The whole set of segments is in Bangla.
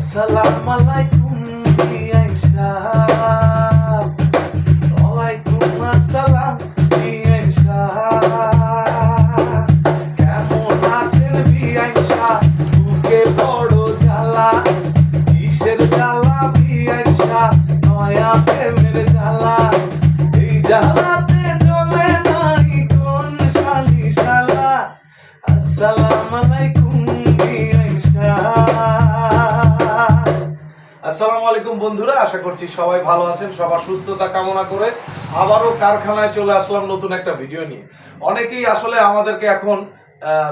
আসসালামু আলাইকুম ওয়ালাইকুম আসসালাম কেমন আছেন বিআইশা বুকে বড় জ্বালা, কিসের জ্বালা বিআইশা নয়া প্রেমের জ্বালা। এই জ্বালাতে চলে নাই কোন শালি শালা। আসসালামু আলাইকুম বিআইশা আসসালামু আলাইকুম বন্ধুরা, আশা করছি সবাই ভালো আছেন, সবার সুস্থতা কামনা করে আবারও কারখানায় চলে আসলাম নতুন একটা ভিডিও নিয়ে। অনেকেই আসলে আমাদেরকে এখন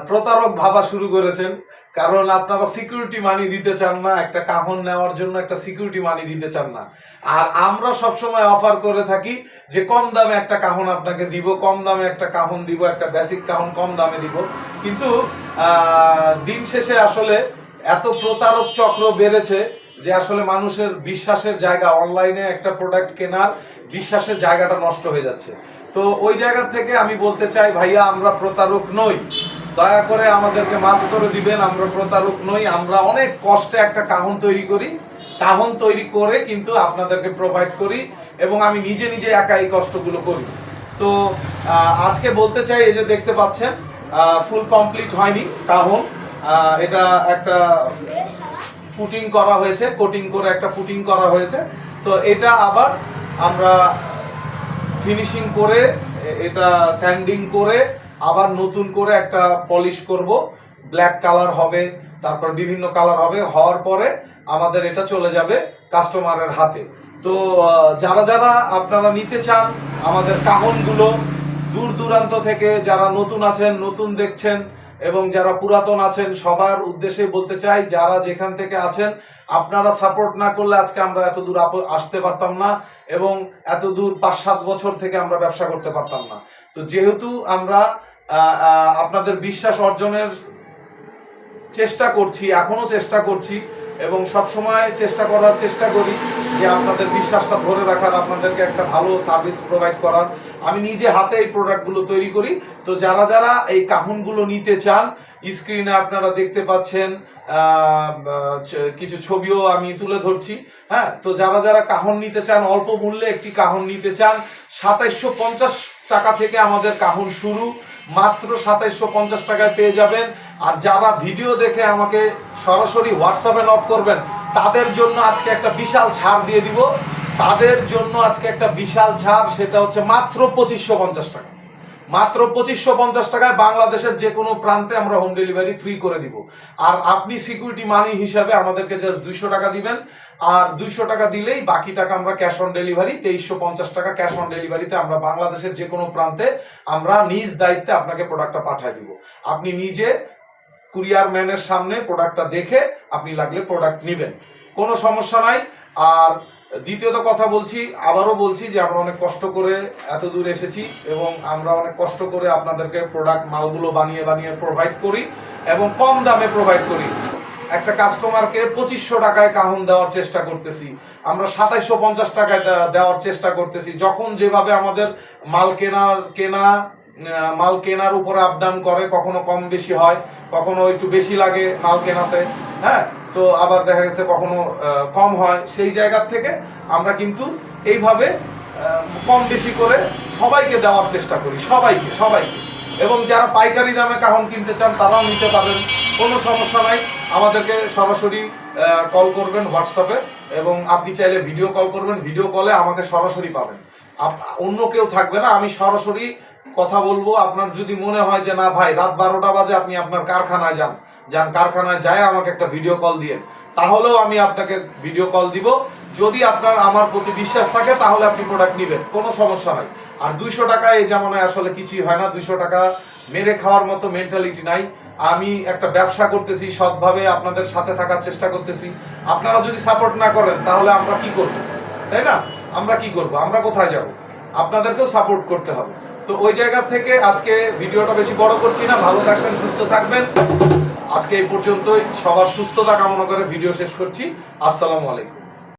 প্রতারক ভাবা শুরু করেছেন, কারণ আপনারা সিকিউরিটি মানি দিতে চান না, একটা কাহন নেওয়ার জন্য একটা সিকিউরিটি মানি দিতে চান না। আর আমরা সবসময় অফার করে থাকি যে কম দামে একটা কাহন আপনাকে দিব, কম দামে একটা কাহন দিব, একটা বেসিক কাহন কম দামে দিব। কিন্তু দিন শেষে আসলে এত প্রতারক চক্র বেড়েছে যে আসলে মানুষের বিশ্বাসের জায়গা অনলাইনে একটা প্রোডাক্ট কেনার বিশ্বাসের জায়গাটা নষ্ট হয়ে যাচ্ছে। তো ওই জায়গা থেকে আমি বলতে চাই, ভাইয়া, আমরা প্রতারক নই। দয়া করে আমাদেরকে মাফ করে দিবেন, আমরা প্রতারক নই। আমরা অনেক কষ্টে একটা কাহন তৈরি করি। কাহন তৈরি করে কিন্তু আপনাদেরকে প্রোভাইড করি এবং আমি নিজে নিজে একা এই কষ্টগুলো করি। তো আজকে বলতে চাই, এই যে দেখতে পাচ্ছেন ফুল কমপ্লিট হয়নি কাহন। এটা একটা পুটিং করা হয়েছে কোটিং করে একটা পুটিং করা হয়েছে। তো এটা আবার আমরা ফিনিশিং করে, এটা স্যান্ডিং করে, আবার নতুন করে একটা পলিশ করব। ব্ল্যাক কালার হবে, তারপর বিভিন্ন কালার হবে, হওয়ার পরে আমাদের এটা চলে যাবে কাস্টমারের হাতে। তো যারা যারা আপনারা নিতে চান, আমাদের কাহনগুলো দূর দূরান্ত থেকে যারা নতুন আছেন, নতুন দেখছেন এবং যারা পুরাতন আছেন, সবার উদ্দেশ্যে বলতে চাই, যারা যেখান থেকে আছেন, আপনারা সাপোর্ট না করলে আজকে আমরা এত দূর আসতে পারতাম না এবং এত দূর পাঁচ সাত বছর থেকে আমরা ব্যবসা করতে পারতাম না। তো যেহেতু আমরা আপনাদের বিশ্বাস অর্জনের চেষ্টা করছি, এখনও চেষ্টা করছি এবং সব সময় চেষ্টা করার চেষ্টা করি যে আপনাদের বিশ্বাসটা ধরে রাখার, আপনাদেরকে একটা ভালো সার্ভিস প্রোভাইড করার। আমি নিজে হাতে এই প্রোডাক্টগুলো তৈরি করি। তো যারা যারা এই কাহুনগুলো নিতে চান, স্ক্রিনে আপনারা দেখতে পাচ্ছেন কিছু ছবিও আমি তুলে ধরছি। হ্যাঁ তো যারা যারা কাহন নিতে চান, অল্প মূল্যে একটি কাহন নিতে চান, সাতাইশশো পঞ্চাশ টাকা থেকে আমাদের কাহন শুরু। মাত্র সাতাইশশো পঞ্চাশ টাকায় পেয়ে যাবেন। আর যারা ভিডিও দেখে আমাকে সরাসরি হোয়াটসঅ্যাপে নক করবেন, তাদের জন্য আজকে একটা বিশাল ছাড় দিয়ে দিব। তাদের জন্য আজকে একটা বিশাল ছাড়, সেটা হচ্ছে মাত্র পঁচিশশো পঞ্চাশ টাকা। মাত্র পঁচিশশো পঞ্চাশ টাকায় বাংলাদেশের যে কোনো প্রান্তে আমরা হোম ডেলিভারি ফ্রি করে দিব। আর আপনি সিকিউরিটি মানি হিসাবে আমাদেরকে জাস্ট দুইশো টাকা দিবেন। আর দুইশো টাকা দিলেই বাকি টাকা আমরা ক্যাশ অন ডেলিভারি তেইশশো পঞ্চাশ টাকা ক্যাশ অন ডেলিভারিতে আমরা বাংলাদেশের যে কোনো প্রান্তে আমরা নিজ দায়িত্বে আপনাকে প্রোডাক্টটা পাঠিয়ে দিব। আপনি নিজে কুরিয়ার ম্যানের সামনে প্রোডাক্টটা দেখে আপনি লাগলে প্রোডাক্ট নেবেন। কোনো সমস্যা নাই। আর দ্বিতীয়ত কথা বলছি, আবারও বলছি যে আমরা অনেক কষ্ট করে এত দূর এসেছি এবং আমরা অনেক কষ্ট করে আপনাদেরকে প্রোডাক্ট মালগুলো বানিয়ে বানিয়ে প্রোভাইড করি এবং কম দামে প্রোভাইড করি। একটা কাস্টমারকে পঁচিশশো টাকায় কাহন দেওয়ার চেষ্টা করতেছি। আমরা সাতাইশশো পঞ্চাশ টাকায় দেওয়ার চেষ্টা করতেছি। যখন যেভাবে আমাদের মাল কেনার কেনা মাল কেনার উপরে আপ ডাউন করে, কখনো কম বেশি হয়, কখনো একটু বেশি লাগে মাল কেনাতে হ্যাঁ? তো আবার দেখা গেছে কখনো কম হয়। সেই জায়গার থেকে আমরা কিন্তু এইভাবে কম বেশি করে সবাইকে দেওয়ার চেষ্টা করি। সবাইকে সবাইকে। এবং যারা পাইকারি দামে কাহন কিনতে চান, তারাও নিতে পারবেন। কোনো সমস্যা নাই। আমাদেরকে সরাসরি কল করবেন হোয়াটসঅ্যাপে। এবং আপনি চাইলে ভিডিও কল করবেন। ভিডিও কলে আমাকে সরাসরি পাবেন। অন্য কেউ থাকবে না। আমি সরাসরি কথা বলব। আপনার যদি মনে হয় যে, না ভাই, রাত বারোটা বাজে আপনি আপনার কারখানায় যান। যান কারখানায় যায়, আমাকে একটা ভিডিও কল দিয়ে। তাহলেও আমি আপনাকে ভিডিও কল দিব। যদি আপনার, আমার প্রতি বিশ্বাস থাকে, তাহলে আপনি প্রোডাক্ট নেবেন। কোনো সমস্যা নাই। আর দুইশো টাকা এই জামানায় আসলে কিছুই হয় না। দুইশো টাকা মেরে খাওয়ার মতো মেন্টালিটি নাই। আমি একটা ব্যবসা করতেছি, সৎভাবে আপনাদের সাথে থাকার চেষ্টা করতেছি। আপনারা যদি সাপোর্ট না করেন, তাহলে আমরা কি করব? তাই না? আমরা কি করব? আমরা কোথায় যাব? আপনাদেরকেও সাপোর্ট করতে হবে। তো ওই জায়গা থেকে আজকে ভিডিওটা বেশি বড় করছি না। ভালো থাকবেন, সুস্থ থাকবেন। আজকে এই পর্যন্তই। সবার সুস্থতা কামনা করে ভিডিও শেষ করছি। আসসালামু আলাইকুম।